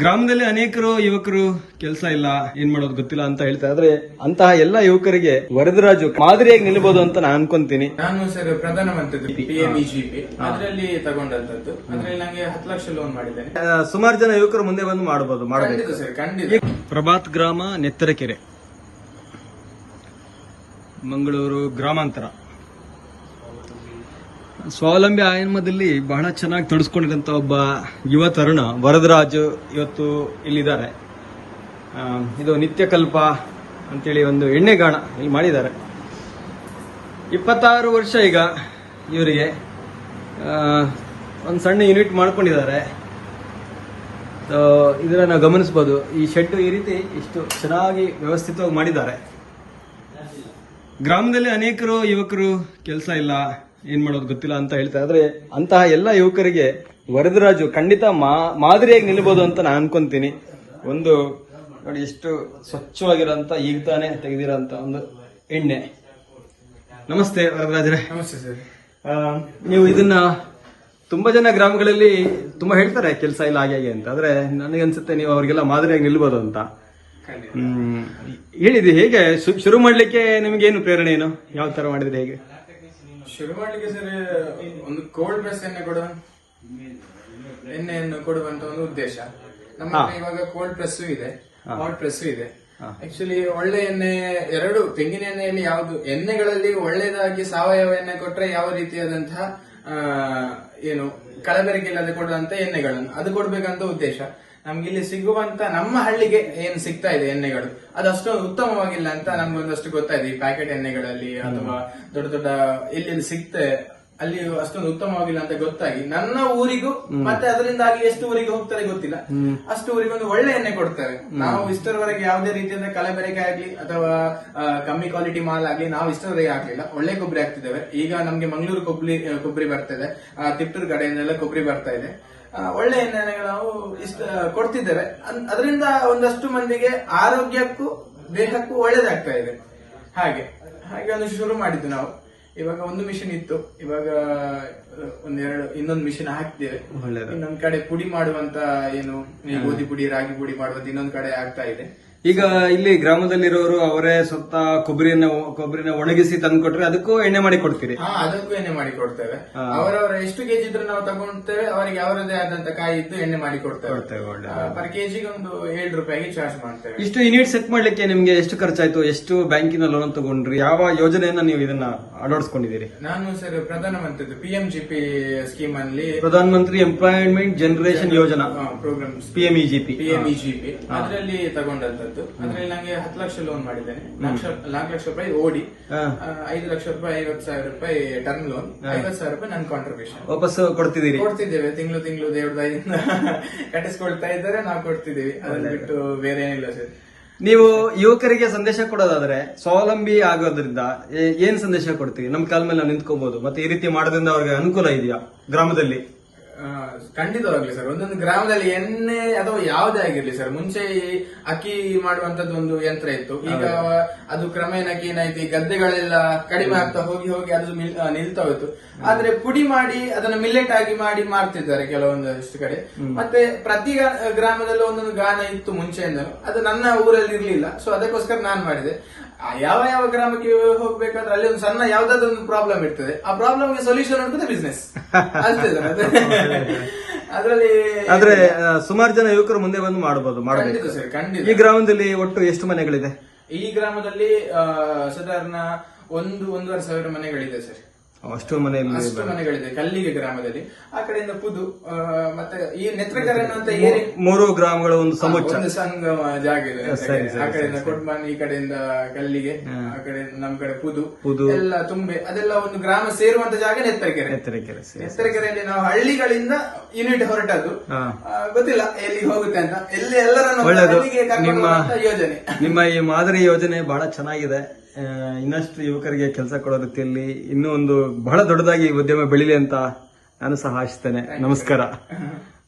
ಗ್ರಾಮದಲ್ಲಿ ಅನೇಕರು ಯುವಕರು ಕೆಲಸ ಇಲ್ಲ ಏನ್ ಮಾಡೋದು ಗೊತ್ತಿಲ್ಲ ಅಂತ ಹೇಳ್ತಾರೆ ಆದ್ರೆ ಅಂತಹ ಎಲ್ಲ ಯುವಕರಿಗೆ ವರದರಾಜು ಮಾದರಿಯಾಗಿ ನಿಲ್ಬಹುದು ಅಂತ ನಾನು ಅನ್ಕೊಂತೀನಿ. ನಾನು ಸರ್ ಪ್ರಧಾನಮಂತ್ರಿ ಪಿ ಎಂ ಅದರಲ್ಲಿ ತಗೊಂಡಂತದ್ದು ಅದ್ರಲ್ಲಿ ನಂಗೆ ಹತ್ತು ಲಕ್ಷ ಲೋನ್ ಮಾಡಿದ್ದೇನೆ. ಸುಮಾರು ಜನ ಯುವಕರು ಮುಂದೆ ಬಂದು ಮಾಡಬಹುದು ಮಾಡಬೇಕು. ಸರ್ ಖಂಡಿತ. ಪ್ರಭಾತ್ ಗ್ರಾಮ ನೆತ್ತರಕೆರೆ. ಮಂಗಳೂರು ಗ್ರಾಮಾಂತರ. ಸ್ವಾವಲಂಬಿ ಆಯಾಮದಲ್ಲಿ ಬಹಳ ಚೆನ್ನಾಗಿ ತೊಡಸ್ಕೊಂಡಿರೋಂಥ ಒಬ್ಬ ಯುವ ತರುಣ ವರದರಾಜು ಇವತ್ತು ಇಲ್ಲಿದ್ದಾರೆ. ಇದು ನಿತ್ಯಕಲ್ಪ ಅಂತೇಳಿ ಒಂದು ಎಣ್ಣೆಗಾಣ ಇಲ್ಲಿ ಮಾಡಿದ್ದಾರೆ. ಇಪ್ಪತ್ತಾರು ವರ್ಷ ಈಗ ಇವರಿಗೆ ಒಂದು ಸಣ್ಣ ಯೂನಿಟ್ ಮಾಡ್ಕೊಂಡಿದ್ದಾರೆ. ಇದರ ನಾವು ಗಮನಿಸ್ಬೋದು. ಈ ಶೆಡ್ ಈ ರೀತಿ ಇಷ್ಟು ಚೆನ್ನಾಗಿ ವ್ಯವಸ್ಥಿತವಾಗಿ ಮಾಡಿದ್ದಾರೆ. ಗ್ರಾಮದಲ್ಲಿ ಅನೇಕರು ಯುವಕರು ಕೆಲಸ ಇಲ್ಲ. ಏನ್ ಮಾಡೋದು ಗೊತ್ತಿಲ್ಲ ಅಂತ ಹೇಳ್ತಾ ಆದ್ರೆ ಅಂತಹ ಎಲ್ಲ ಯುವಕರಿಗೆ ವರದರಾಜು ಖಂಡಿತ ಮಾ- ಮಾದರಿಯಾಗಿ ನಿಲ್ಬೋದು ಅಂತ ನಾನು ಅನ್ಕೊಂತೀನಿ. ಒಂದು ನೋಡಿ ಎಷ್ಟು ಸ್ವಚ್ಛವಾಗಿರೋಂತ ಈಗ ತಾನೇ ತೆಗೆದಿರೋಂತ ಒಂದು ಎಣ್ಣೆ. ನಮಸ್ತೆ ವರದರಾಜರೇ. ನಮಸ್ತೆ ಸರ್. ನೀವು ಇದನ್ನ ತುಂಬಾ ಜನ ಗ್ರಾಮಗಳಲ್ಲಿ ತುಂಬಾ ಹೇಳ್ತಾರೆ ಕೆಲಸ ಇಲ್ಲ ಹಾಗೆ ಹಾಗೆ ಅಂತ. ಆದ್ರೆ ನನಗನ್ಸುತ್ತೆ ನೀವು ಅವ್ರಿಗೆಲ್ಲ ಮಾದರಿಯಾಗಿ ನಿಲ್ಬೋದು ಅಂತ. ಹೇಳಿದೆ ಹೇಗೆ ಶುರು ಮಾಡ್ಲಿಕ್ಕೆ ನಿಮ್ಗೆ ಏನು ಪ್ರೇರಣೆ ಏನು? ಯಾವ ತರ ಮಾಡಿದ್ರೆ ಹೇಗೆ? ಶುರು ಮಾಡ್ಲಿಕ್ಕೆ ಸರ್ ಒಂದು ಕೋಲ್ಡ್ ಪ್ರೆಸ್ ಎಣ್ಣೆ ಕೊಡುವ ಎಣ್ಣೆಯನ್ನು ಕೊಡುವಂತ ಒಂದು ಉದ್ದೇಶ. ನಮ್ಮ ಹತ್ರ ಇವಾಗ ಕೋಲ್ಡ್ ಪ್ರೆಸ್ ಇದೆ ಹಾಟ್ ಪ್ರೆಸ್ ಇದೆ. ಆಕ್ಚುಲಿ ಒಳ್ಳೆ ಎಣ್ಣೆ ಎರಡು ತೆಂಗಿನ ಎಣ್ಣೆಯಲ್ಲಿ ಯಾವುದು? ಎಣ್ಣೆಗಳಲ್ಲಿ ಒಳ್ಳೆಯದಾಗಿ ಸಾವಯವ ಎಣ್ಣೆ ಕೊಟ್ರೆ ಯಾವ ರೀತಿಯಾದಂತಹ ಏನು ಕಲಬೆರಕೆ ಅದು ಕೊಡುವಂತ ಎಣ್ಣೆಗಳನ್ನು. ಅದು ಕೊಡ್ಬೇಕಂತ ಉದ್ದೇಶ. ನಮ್ಗೆ ಇಲ್ಲಿ ಸಿಗುವಂತ ನಮ್ಮ ಹಳ್ಳಿಗೆ ಏನು ಸಿಗ್ತಾ ಇದೆ ಎಣ್ಣೆಗಳು? ಅದು ಅಷ್ಟೊಂದು ಉತ್ತಮವಾಗಿಲ್ಲ ಅಂತ ನಮ್ಗೊಂದಷ್ಟು ಗೊತ್ತಾಯ್ತು. ಈ ಪ್ಯಾಕೆಟ್ ಎಣ್ಣೆಗಳಲ್ಲಿ ಅಥವಾ ದೊಡ್ಡ ದೊಡ್ಡ ಎಲ್ಲಿ ಸಿಗ್ತೆ ಅಲ್ಲಿ ಅಷ್ಟೊಂದು ಉತ್ತಮವಾಗಿಲ್ಲ ಅಂತ ಗೊತ್ತಾಗಿ ನನ್ನ ಊರಿಗೂ ಮತ್ತೆ ಅದರಿಂದಾಗಿ ಎಷ್ಟು ಊರಿಗೆ ಹೋಗ್ತಾರೆ ಗೊತ್ತಿಲ್ಲ. ಅಷ್ಟು ಊರಿಗೆ ಒಂದು ಒಳ್ಳೆ ಎಣ್ಣೆ ಕೊಡ್ತಾರೆ. ನಾವು ಇಷ್ಟರವರೆಗೆ ಯಾವುದೇ ರೀತಿಯಿಂದ ಕಲಬೆರಕೆ ಆಗ್ಲಿ ಅಥವಾ ಕಮ್ಮಿ ಕ್ವಾಲಿಟಿ ಮಾಲ್ ಆಗ್ಲಿ ನಾವು ಇಷ್ಟರವರೆಗೆ ಆಗ್ಲಿಲ್ಲ. ಒಳ್ಳೆ ಕೊಬ್ಬರಿ ಹಾಕ್ತಿದ್ದೇವೆ. ಈಗ ನಮ್ಗೆ ಮಂಗಳೂರು ಕೊಬ್ಬರಿ ಕೊಬ್ಬರಿ ಬರ್ತಾ ಇದೆ ತಿಪ್ಟೂರು ಕಡೆಯಿಂದೆಲ್ಲ ಕೊಬ್ಬರಿ ಬರ್ತಾ ಇದೆ. ಒಳ್ಳೆ ಎಣ್ಣೆಗಳು ನಾವು ಇಷ್ಟ ಕೊಡ್ತಿದ್ದೇವೆ. ಅದರಿಂದ ಒಂದಷ್ಟು ಮಂದಿಗೆ ಆರೋಗ್ಯಕ್ಕೂ ದೇಹಕ್ಕೂ ಒಳ್ಳೇದಾಗ್ತಾ ಇದೆ. ಹಾಗೆ ಹಾಗೆ ಒಂದು ಶುರು ಮಾಡಿದ್ದು ನಾವು. ಇವಾಗ ಒಂದು ಮಿಷಿನ್ ಇತ್ತು. ಇವಾಗ ಒಂದೆರಡು ಇನ್ನೊಂದು ಮಿಷಿನ್ ಹಾಕ್ತೇವೆ. ಒಳ್ಳೇದು. ಇನ್ನೊಂದ್ ಕಡೆ ಪುಡಿ ಮಾಡುವಂತ ಏನು ಈ ಗೋಧಿ ಪುಡಿ ರಾಗಿ ಪುಡಿ ಮಾಡುವಂತ ಇನ್ನೊಂದ್ ಕಡೆ ಆಗ್ತಾ ಇದೆ. ಈಗ ಇಲ್ಲಿ ಗ್ರಾಮದಲ್ಲಿರೋರು ಅವರೇ ಸ್ವತಃ ಕೊಬ್ಬರಿನ ಕೊಬ್ಬರಿನ ಒಣಗಿಸಿ ತಂದ್ಕೊಟ್ರೆ ಅದಕ್ಕೂ ಎಣ್ಣೆ ಮಾಡಿ ಕೊಡ್ತೀರಿ? ಹಾ ಅದಕ್ಕೂ ಎಣ್ಣೆ ಮಾಡಿ ಕೊಡ್ತೇವೆ. ಅವರವರ ಎಷ್ಟು ಕೆಜಿ ಇದ್ರೆ ನಾವು ತಗೊಳ್ತೇವೆ ಅವರಿಗೆ ಅವರದೇ ಆದಂತ ಕಾಯಿ ಇದ್ದು ಎಣ್ಣೆ ಮಾಡಿ ಕೊಡ್ತೇವೆ. ಕೊಡ್ತೇವೆ ಒಳ್ಳೆ ಪರ್ ಕೆಜಿಗೆ ಒಂದು ಏಳು ರೂಪಾಯಿಗೆ ಚಾರ್ಜ್ ಮಾಡ್ತೇವೆ. ಇಷ್ಟು ಯೂನಿಟ್ ಸೆಟ್ ಮಾಡ್ಲಿಕ್ಕೆ ನಿಮ್ಗೆ ಎಷ್ಟು ಖರ್ಚಾಯ್ತು? ಎಷ್ಟು ಬ್ಯಾಂಕಿನ ಲೋನ್ ತಗೊಂಡ್ರಿ? ಯಾವ ಯೋಜನೆಯನ್ನ ನೀವು ಇದನ್ನ ಅಳವಡಿಸ್ಕೊಂಡಿದ್ದೀರಿ? ನಾನು ಸರ್ ಪ್ರಧಾನಮಂತ್ರಿ P M G P scheme ಅಲ್ಲಿ ಪ್ರಧಾನ ಮಂತ್ರಿ ಎಂಪ್ಲಾಯ್ಮೆಂಟ್ ಜನರೇಷನ್ ಯೋಜನಾ? Program PMEGP P M E P ಅದರಲ್ಲಿ ತಗೊಂಡಂತದ್ದು ಅದ್ರಲ್ಲಿ ನಂಗೆ ಹತ್ತು ಲಕ್ಷ ಲೋನ್ ಮಾಡಿದ್ದೇನೆ. ನಾಲ್ಕು ನಾಲ್ಕು ಲಕ್ಷ ರೂಪಾಯಿ ಓಡಿ ಐದು ಲಕ್ಷ ರೂಪಾಯಿ ಐವತ್ತು ಸಾವಿರ ರೂಪಾಯಿ ಟರ್ಮ್ ಲೋನ್ ಐವತ್ತು ಸಾವಿರ ರೂಪಾಯಿ ನನ್ನ ಕಾಂಟ್ರಿಬ್ಯೂಷನ್ ವಾಪಸ್ ಕೊಡ್ತಿದ್ದೀರಿ? ಕೊಡ್ತಿದ್ದೇವೆ. ತಿಂಗಳು ತಿಂಗಳು ದೇವ್ರದ ಕಟ್ಟಿಸ್ಕೊಳ್ತಾ ಇದ್ದಾರೆ ನಾವು ಕೊಡ್ತಿದ್ದೀವಿ. ಅದನ್ನ ಬಿಟ್ಟು ಬೇರೆ ಏನಿಲ್ಲ ಸರ್. ನೀವು ಯುವಕರಿಗೆ ಸಂದೇಶ ಕೊಡೋದಾದ್ರೆ ಸ್ವಾವಲಂಬಿ ಆಗೋದ್ರಿಂದ ಏನ್ ಸಂದೇಶ ಕೊಡ್ತೀವಿ ನಮ್ ಕಾಲ ಮೇಲೆ ನಾವು ನಿಂತ್ಕೋಬಹುದು ಮತ್ತೆ ಈ ರೀತಿ ಮಾಡೋದ್ರಿಂದ ಅವ್ರಿಗೆ ಅನುಕೂಲ ಇದೆಯಾ ಗ್ರಾಮದಲ್ಲಿ? ಖಂಡಿತವಾಗ್ಲಿ ಸರ್ ಒಂದೊಂದು ಗ್ರಾಮದಲ್ಲಿ ಎಣ್ಣೆ ಅಥವಾ ಯಾವುದೇ ಆಗಿರ್ಲಿ ಸರ್ ಮುಂಚೆ ಈ ಅಕ್ಕಿ ಮಾಡುವಂತದ್ದು ಒಂದು ಯಂತ್ರ ಇತ್ತು. ಈಗ ಅದು ಕ್ರಮೇಣಕ್ಕೆ ಏನಾಯ್ತು ಈ ಗದ್ದೆಗಳೆಲ್ಲ ಕಡಿಮೆ ಆಗ್ತಾ ಹೋಗಿ ಹೋಗಿ ಅದು ಮಿಲ್- ಆ, ನಿಲ್ತಾ ಹೋಯ್ತು. ಆದ್ರೆ ಪುಡಿ ಮಾಡಿ ಅದನ್ನ ಮಿಲ್ಲೆಟ್ ಆಗಿ ಮಾಡಿ ಮಾರ್ತಿದ್ದಾರೆ ಕೆಲವೊಂದಷ್ಟು ಕಡೆ. ಮತ್ತೆ ಪ್ರತಿ ಗ- ಗ್ರಾಮದಲ್ಲೂ ಒಂದೊಂದು ಗಾನ ಇತ್ತು ಮುಂಚೆಯಿಂದ ಅದು ನನ್ನ ಊರಲ್ಲಿ ಇರ್ಲಿಲ್ಲ ಸೊ ಅದಕ್ಕೋಸ್ಕರ ನಾನ್ ಮಾಡಿದೆ. ಯಾವ ಯಾವ ಗ್ರಾಮಕ್ಕೆ ಹೋಗ್ಬೇಕಾದ್ರೆ ಅಲ್ಲಿ ಒಂದು ಸಣ್ಣ ಯಾವ್ದಾದ್ರು ಒಂದು ಪ್ರಾಬ್ಲಮ್ ಇರ್ತದೆ. ಆ ಪ್ರಾಬ್ಲಮ್ಗೆ ಸೊಲ್ಯೂಷನ್ ಹುಡುಕುತ್ತೆ ಬಿಸ್ನೆಸ್ ಅಷ್ಟೇ ಅದು. ಅದ್ರಲ್ಲಿ ಆದ್ರೆ ಸುಮಾರು ಜನ ಯುವಕರು ಮುಂದೆ ಬಂದು ಮಾಡಬಹುದು ಮಾಡಬೇಕು. ಖಂಡಿತ ಸರ್ ಖಂಡಿತ. ಈ ಗ್ರಾಮದಲ್ಲಿ ಒಟ್ಟು ಎಷ್ಟು ಮನೆಗಳಿದೆ? ಈ ಗ್ರಾಮದಲ್ಲಿ ಸಾಧಾರಣ ಒಂದು ಒಂದೂವರೆ ಸಾವಿರ ಮನೆಗಳಿದೆ ಸರ್. ಅಷ್ಟು ಮನೆಯಲ್ಲಿ ಅಷ್ಟು ಮನೆಗಳಿದೆ ಕಲ್ಲಿಗೆ ಗ್ರಾಮದಲ್ಲಿ. ಆ ಕಡೆಯಿಂದ ಪುದು ಮತ್ತೆ ಈ ನೆತ್ರಕರ ಅಂತ ಏರಿ ಮೂರು ಗ್ರಾಮಗಳ ಒಂದು ಸಮುಚ್ಚ. ಒಂದು ಸಂಗಮ ಜಾಗ ಇದೆ ಆ ಕಡೆಯಿಂದ ಕೊಡ್ಬಾನ್ ಈ ಕಡೆಯಿಂದ ಕಲ್ಲಿಗೆ ಆ ಕಡೆ ನಮ್ ಕಡೆ ಪುದು. ಪುದು. ಎಲ್ಲ ತುಂಬೆ ಅದೆಲ್ಲ ಒಂದು ಗ್ರಾಮ ಸೇರುವಂತ ಜಾಗ ನೆತ್ತರಕೆರೆ. ನೆತ್ತರಕೆರೆ. ನೆತ್ತರಕೆರೆಯಲ್ಲಿ ನಾವು ಹಳ್ಳಿಗಳಿಂದ ಯೂನಿಟ್ ಹೊರಟದ್ದು. ಗೊತ್ತಿಲ್ಲ ಎಲ್ಲಿ ಹೋಗುತ್ತೆ ಅಂತ. ಎಲ್ಲಿ ಎಲ್ಲರನ್ನು. ನಿಮ್ಮ- ಯೋಜನೆ. ನಿಮ್ಮ ಈ ಮಾದರಿ ಯೋಜನೆ ಬಹಳ ಚೆನ್ನಾಗಿದೆ. ಇನ್ನಷ್ಟು ಯುವಕರಿಗೆ ಕೆಲಸ ಕೊಡೋ ರೀತಿಯಲ್ಲಿ ಇನ್ನೂ ಒಂದು ಬಹಳ ದೊಡ್ಡದಾಗಿ ಉದ್ಯಮ ಬೆಳಿಲಿ ಅಂತ ನಾನು ಸಹ ಆಶಿಸ್ತೇನೆ. ನಮಸ್ಕಾರ.